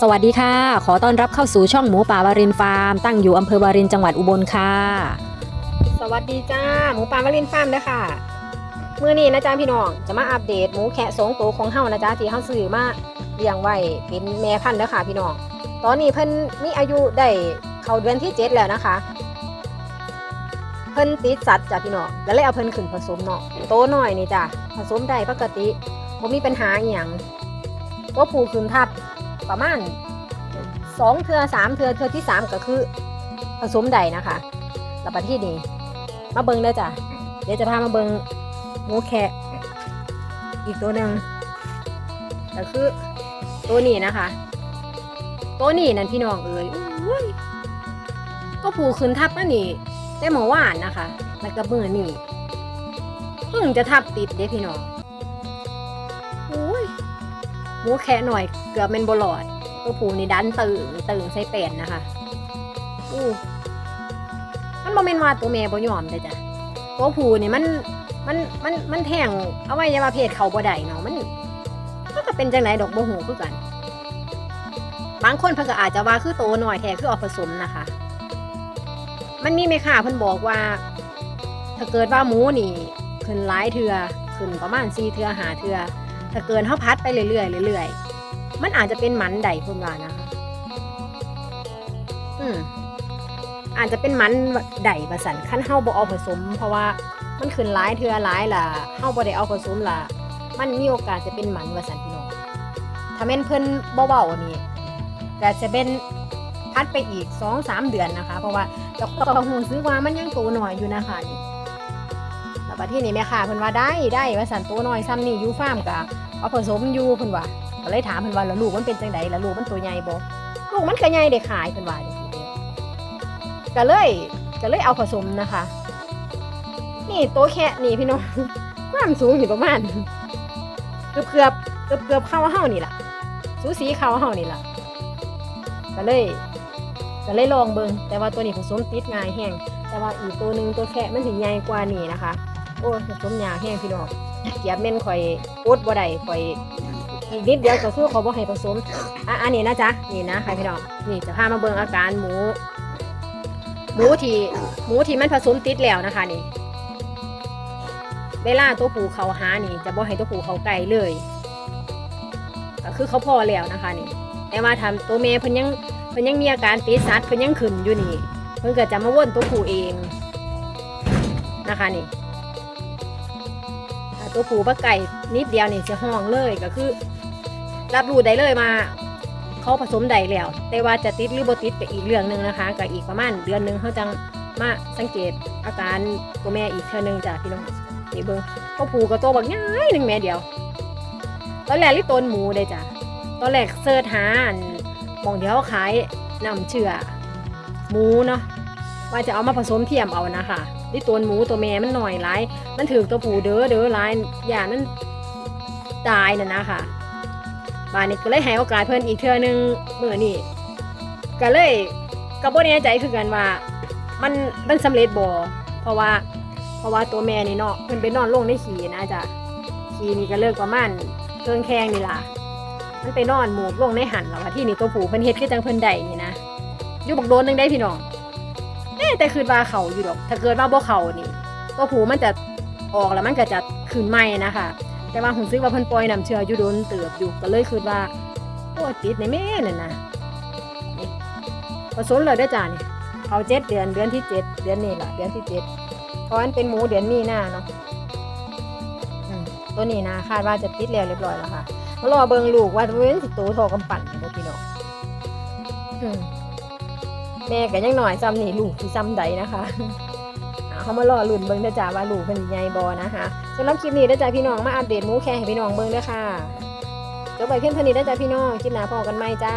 สวัสดีค่ะ ขอต้อนรับเข้าสู่ช่องหมูป่าวารินฟาร์ม ตั้งอยู่อำเภอวารินจังหวัดอุบลค่ะ สวัสดีจ้า หมูปลามารินฟาร์มเด้อค่ะ มื้อนี้นะจ๊ะพี่น้อง จะมาอัปเดตหมูแคะสองตัวของเฮานะจ๊ะที่เฮาซื้อมาเลี้ยงไว้เป็นแม่พันธุ์เด้อค่ะพี่น้อง ตอนนี้เพิ่นมีอายุได้เข้าเดือนที่เจ็ดแล้วนะคะ เพิ่นติดสัตว์จ้ะพี่น้องแล้วเลยเอาเพิ่นขึ้นผสมเนาะ โตหน่อยนี่จ้ะผสมได้ปกติบ่มีปัญหาอีหยังตัวผู้ขึ้นทับ ประมาณสองเทือสามเทือเทือที่สามก็คือผสมได้นะคะแล้วบัดที่นี้มาเบิงเลยจ้ะเดี๋ยวจะพามาเบิงหมูแคะอีกตัวหนึ่งก็คือตัวนี้นะคะ ตัวนี้นั่นพี่น้องเอ๋ยอุ้ยก็ผูขึ้นทับมานี่ได้หมอว่านนะคะ แล้วก็เมื่อนี่เพิ่งจะทับติดเด้พี่น้อง มูแคะหน่อยเกือบเป็นบลอดตัวผูนี่ดันตึงตึงใส่เป็ดนะคะอู้มันบ่แม่นว่าตัวแม่บ่ยอมเด้อจ้ะตัวผู้นี่มันมันมันมันแทงเอาไว้ยาเพศเขาบ่ได้เนาะมันมันก็เป็นจังไดดอกบ่ฮู้คือกัน บางคนเพิ่นก็อาจจะว่าคือโตหน่อยแท้คือเอาผสมนะคะ มันมีแม่ค้าเพิ่นบอกว่า ถ้าเกิดว่าหมูนี่ขึ้นหลายเทื่อขึ้นประมาณ4เทื่อ5เทื่อ ถ้าเกินเฮาพัดไปเรื่อยๆเรื่อยๆมันอาจจะเป็นหมันใดพิ่นว่านะคะอืมอาจจะเป็นมันไดประสันขั้นเฮาบ่เอาผสม เพราะว่ามันขึ้นหลายเทือหลายล่ะเฮาบ่ได้เอาผสมล่ะ มันมีโอกาสจะเป็นหมันว่าสันพี่น้องถ้าแม่นเพิ่นบ่เว้านี่ก็จะเป็นพัดไปอีก2 3เดือนนะคะ เพราะว่าเจ้าของก็ฮู้สึกว่ามันยังโตน้อยอยู่นะคะนี่ แล้วบัดทีนี้แม่ค้าเพิ่นว่าได้ได้ว่าสันโตน้อยซ้ำนี่อยู่ฟาร์มก็เอาผสมอยู่เพิ่นว่าก็เลยถามเพิ่นว่าแล้วลูกมันเป็นจังไดแล้วลูกมันตัวใหญ่บ่ลูกมันก็ใหญ่ได้ขายเพิ่นว่าจังซี่เด้อก็เลยก็เลยเอาผสมนะคะ นี่โตแค่นี่พี่น้องความสูงอยู่ประมาณเกือบเกือบเกือบเกือบเข้าเฮานี่แหละสูสีเข้าเฮานี่แหละก็เลยก็เลยลองเบิงแต่ว่าตัวนี้ผสมติดง่ายแห้งแต่ว่าอีกตัวหนึ่งตัวแค่มันถึงใหญ่กว่านี่นะคะ โอ้สมยาแห้งพี่น้องเกียบเม่นข่อยอดบ่ได้ข่อยอีกนิดเดียวก็คือเขาบ่ให้ผสมอะอันนี้นะจ๊ะนี่นะค่ะพี่น้องนี่จะพามาเบิงอาการหมู หมูที่หมูที่มันผสมติดแล้วนะคะนี่เวลาตัวผูเขาหานี่ จะบ่ให้ตัวผูเขาไกลเลยก็คือเขาพอแล้วนะคะนี่แต่ว่าทำตัวเมย์เพิ่นยังเพิ่นยังมีอาการติดสัตว์เพิ่นยังขึ้นอยู่นี่ เพิ่นก็จะมาว่นตัวผูเองนะคะนี่ ตัวผูปลาไก่นิดเดียวนี่จะห้องเลยก็คือ รับรู้ได้เลยมาเขาผสมได้แล้ว แต่ว่าจะติดหรือบ่ติดก็อีกเรื่องหนึ่งนะคะก็อีกประมาณเดือนหนึ่งเขาจังมาสังเกตอาการตัวแม่อีกเท่านึงจ้ะพี่น้องนี่เบิ้งก็ผูก็โตบักง่ายหนึ่งแม่เดียว ตอนแรกลิตนหมูเลยจ้ะตอนแรกเสิร์ชหาอันมองเดียวขายนำเชื่อหมูเนาะว่าจะเอามาผสมเทียมเอานะคะ ลิต้นหมูตัวแม่มันหน่อยหลายมันถือตัวผูเด้อเด้อหลายอย่ามันตายน่ะนะค่ะบ้านนี้ก็เลยให้โอกาสเพิ่นอีกเทื่อนึงเมื่อนี่ก็เลยก็บ่แน่ใจคือกันว่า มันมันสำเร็จบ่เพราะว่า เพราะว่าตัวแม่นี่เนาะเพิ่นไปนอนลงในขี้นะจ๊ะขี้นี่ก็เลิกประมาณเครื่องแข้งนี่ล่ะมันไปนอนหมูกลงในหันแล้วว่าที่นี่ตัวผูเพิ่นเฮ็ดคือจังเพิ่นได้นี่นะอยู่บักโดนหนึงได้พี่น้อง แต่คืนว่าเขาอยู่ดอก ถ้าเกิดว่าบ่เขานี่ตัวผูมันจะออกแล้วมันก็จะขึ้นใหม่นะคะ แต่ว่าผมซื้อว่าเพิ่นปล่อยน้ำเชื่ออยู่โดนเติบอยู่ก็เลยคิดว่าโอ้ติดในแม่นั่นนะนี่ผสมเลยได้จ้านี่เขาเจ็ดเดือนเดือนที่เจ็ดเดือนนี้แหละเดือนที่เจ็ดเพราะมันเป็นหมูเดือนมีหน้าเนาะตัวนี้นะคาดว่าจะติดแล้วเรียบร้อยแล้วค่ะมารอเบิงลูกว่าเป็นสิโตโทอกำปั่นบ่พี่น้อง แม่ก็ยังหน่อยซ้ำนี่ลูกที่ซ้ำใดนะคะเขามารอลุ่นเบิ้งเด้อจ้าว่าลูกเป็นใหญ่บอนะคะสำหรับคลิปนี้เด้อจ้าพี่น้องมาอัปเดตมูแค่ให้พี่น้องเบิ้งเด้อค่ะจบไปเพียงเท่านี้เด้อจ้าพี่น้องคลิปหน้าพอกันไหมจ้า